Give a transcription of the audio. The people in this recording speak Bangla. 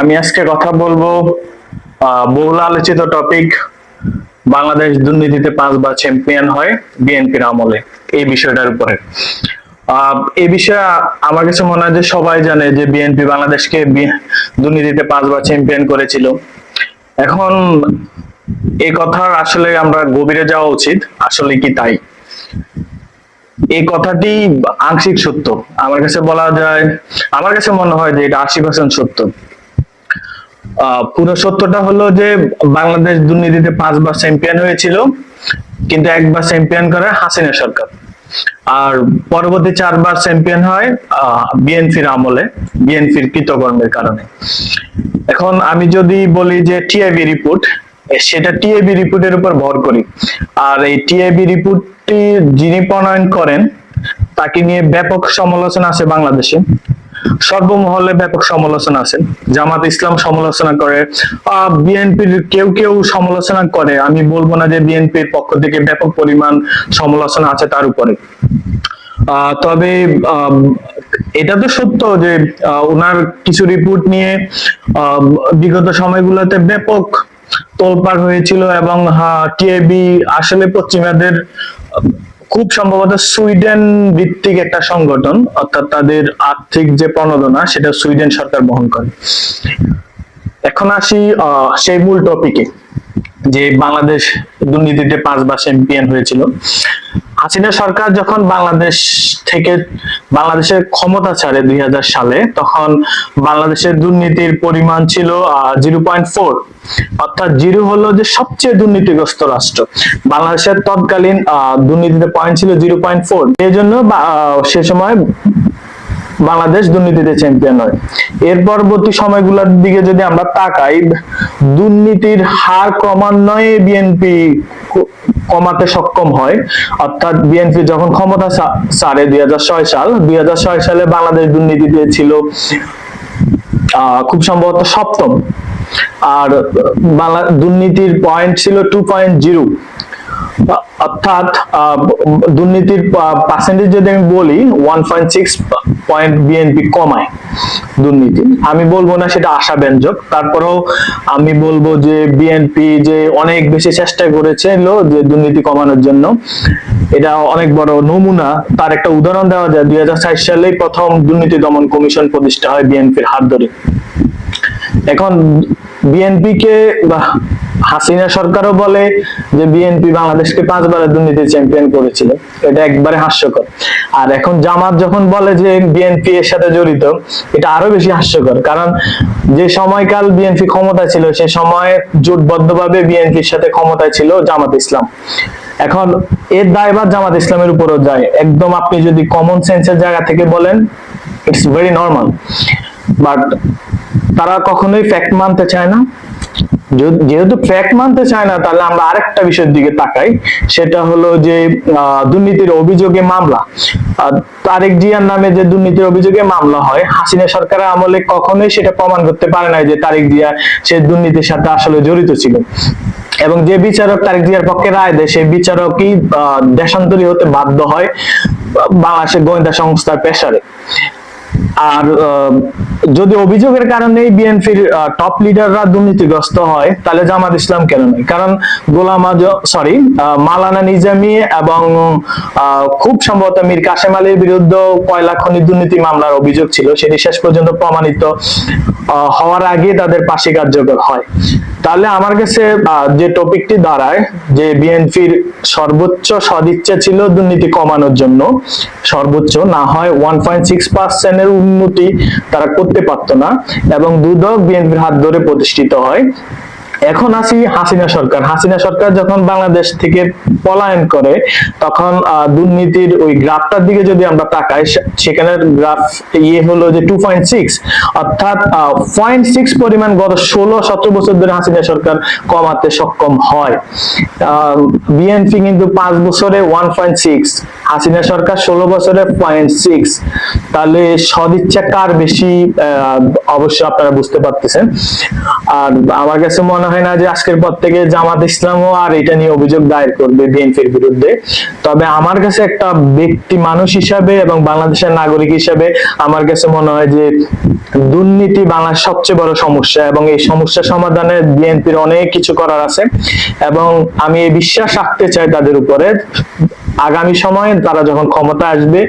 আমি আজকে কথা বলব বহুল আলোচিত টপিক বাংলাদেশ দুর্নীতিতে পাঁচবার চ্যাম্পিয়ন হয় বিএনপির আমলে, এই বিষয়টার উপরে। এই বিষয়ে আমার কাছে মনে হয় যে সবাই জানে যে বিএনপি বাংলাদেশকে দুর্নীতিতে পাঁচবার চ্যাম্পিয়ন করেছিল। এখন এই কথার আসলে আমরা গভীরে যাওয়া উচিত, আসলে কি তাই? এই কথাটি আংশিক সত্য। আমার কাছে বলা যায়, আমার কাছে মনে হয় যে এটা আশি পার্সেন্ট সত্য। পুরো সত্যটা হলো যে বাংলাদেশ দুর্নীতিতে পাঁচবার চ্যাম্পিয়ন হয়েছিল, কিন্তু একবার চ্যাম্পিয়ন করে হাসিনা সরকার। আর পরবর্তী চারবার চ্যাম্পিয়ন হয় বিএনপির আমলে, বিএনপির কৃতকর্মের কারণে। এখন আমি যদি বলি যে টিআইবি রিপোর্ট সেটা টিআইবি রিপোর্টের উপর ভর করি। আর এই টিআইবি রিপোর্টটি যিনি প্রণয়ন করেন, তাকে নিয়ে ব্যাপক সমালোচনা আছে বাংলাদেশে। সর্বমহলে ব্যাপক সমালোচনা আছে। জামাত ইসলাম সমালোচনা করে। বিএনপির কেউ কেউ সমালোচনা করে। আমি বলব না যে বিএনপির পক্ষ থেকে ব্যাপক পরিমাণ সমালোচনা আছে তার উপরে। তবে এটা তো সত্য যে ওনার কিছু রিপোর্ট নিয়ে বিগত সময়গুলোতে ব্যাপক তোলপাড় হয়েছিল এবং টিএবি আসলে পশ্চিমাদের, খুব সম্ভবত সুইডেন ভিত্তিক একটা সংগঠন, অর্থাৎ তাদের আর্থিক যে প্রণোদনা, সেটা সুইডেন সরকার বহন করে। এখন আসি সেই মূল টপিকে যে বাংলাদেশ দুর্নীতিতে পাঁচবার চ্যাম্পিয়ন হয়েছিল। হাসিনা সরকার যখন বাংলাদেশ থেকে বাংলাদেশের ক্ষমতা ছাড়ে দুই সালে, তখন বাংলাদেশের দুর্নীতির পরিমাণ ছিল জিরো পয়েন্ট ফোর অর্থাৎ জিরো হলো যে সবচেয়ে দুর্নীতিগ্রস্ত রাষ্ট্র। বাংলাদেশের তৎকালীন দুর্নীতিতে পয়েন্ট ছিল জিরো পয়েন্ট ফোর এই জন্য সে সময় বাংলাদেশ দুর্নীতিতে চ্যাম্পিয়ন হয়। এর পরবর্তী সময়গুলোর দিকে যদি আমরা তাকাই, দুর্নীতির হার ক্রমান্বয়ে বিএনপি কমাতে সক্ষম হয়। অর্থাৎ বিএনপি যখন ক্ষমতা ছাড়ে দুই সাল, দুই হাজার ছয় সালে বাংলাদেশ দুর্নীতিতে ছিল খুব সম্ভবত সপ্তম। আর বাংলা দুর্নীতির পয়েন্ট ছিল টু পয়েন্ট জিরো অর্থাৎ দুর্নীতির পার্সেন্টেজ যদি আমি বলি ওয়ান পয়েন্ট বিএনপি কমায় দুর্নীতি। আমি বলব না সেটা আশাব্যঞ্জক। তারপরেও আমি বলব যে বিএনপি যে অনেক বেশি চেষ্টা করেছিল যে দুর্নীতি কমানোর জন্য। এটা অনেক বড় নমুনা। তার একটা উদাহরণ দেওয়া যায়। দুই সালে প্রথম দুর্নীতি দমন কমিশন প্রতিষ্ঠা হয় বিএনপির হাত ধরে। এখন বিএনপি কে হাসিনা সরকারও বলে যে বিএনপি বাংলাদেশকে পাঁচবারের দুর্নীতি চ্যাম্পিয়ন করেছিল। এটা একবারে হাস্যকর। আর এখন জামাত যখন বলে যে বিএনপি এর সাথে জড়িত, এটা আরও বেশি হাস্যকর। কারণ যে সময়কাল বিএনপি ক্ষমতায় ছিল, সে সময় জোটবদ্ধভাবে বিএনপির সাথে ক্ষমতায় ছিল জামাত ইসলাম। এখন এর দায়ভার জামাত ইসলামের উপরও যায়। একদম আপনি যদি কমন সেন্সের জায়গা থেকে বলেন ইটস ভেরি নর্মাল বাট তারা কখনোই ফ্যাক্ট মানতে চায় না। যেহেতু ফ্যাক্ট মানতে চায় না, তাহলে আমরা আরেকটা বিষয়ের দিকে তাকাই। সেটা হলো যে দুর্নীতির অভিযোগে মামলা। তারেক জিয়ার নামে যে দুর্নীতির অভিযোগে মামলা হয়, হাসিনা সরকারের আমলে কখনোই সেটা প্রমাণ করতে পারে না যে তারেক জিয়া সে দুর্নীতির সাথে আসলে জড়িত ছিল। এবং যে বিচারক তারেক জিয়ার পক্ষে রায় দেয়, সেই বিচারকই দেশান্তরী হতে বাধ্য হয় বাংলাদেশের গোয়েন্দা সংস্থার পেশারে আর যদি অভিযোগের কারণে বিএনপির টপ লিডাররা দুর্নীতিগ্রস্ত হয়, তাহলে জামাত ইসলাম কেন নয় কারণ গোলাম সরি মালানা নিজামী এবং খুব সম্ভবত মীর কাসেম আলীর বিরুদ্ধে কয়লা খনি দুর্নীতি মামলার অভিযোগ ছিল, সেটি শেষ পর্যন্ত প্রমাণিত হওয়ার আগে তাদের পাশে কার্যকর হয়। তাহলে আমার কাছে যে টপিকটি দাঁড়ায়, যে বিএনপির সর্বোচ্চ সদিচ্ছা ছিল দুর্নীতি কমানোর জন্য, সর্বোচ্চ না হয় ওয়ান পয়েন্ট সিক্স পার্সেন্টের উন্নতি, তারা করতে পারতো না এবং দুদক বিএনপির হাত ধরে প্রতিষ্ঠিত হয়। এখন আসি হাসিনা সরকার। হাসিনা সরকার যখন বাংলাদেশ থেকে পলায়ন করে, তখন দুর্নীতির ওই গ্রাফটার দিকে যদি আমরা তাকাই সেখানে গ্রাফ ইয়ে হলো যে টু পয়েন্ট সিক্স অর্থাৎ পয়েন্ট সিক্স পরিমাণ গত ষোলো, সতেরো বছর ধরে হাসিনা সরকার কমাতে সক্ষম হয়। বিএনপি কিন্তু পাঁচ বছরে ওয়ান পয়েন্ট সিক্স হাসিনা সরকার ষোলো বছরে পয়েন্ট সিক্স তাহলে সদিচ্ছা কার বেশি আহ, অবশ্যই আপনারা বুঝতে পারতেছেন। আর আমার কাছে মনে হয় না যে আজকের পর থেকে জামাত ইসলামও আর এটা নিয়ে অভিযোগ দায়ের করবে বিএনপির বিরুদ্ধে। তবে আমার কাছে একটা ব্যক্তি মানুষ হিসাবে এবং বাংলাদেশের নাগরিক হিসাবে আমার কাছে মনে হয় যে দুর্নীতি বাংলার সবচেয়ে বড় সমস্যা এবং এই সমস্যা সমাধানে বিএনপির অনেক কিছু করার আছে। এবং আমি এই বিশ্বাস রাখতে চাই তাদের উপরে। আগামী সময়ে তারা যখন ক্ষমতা আসবে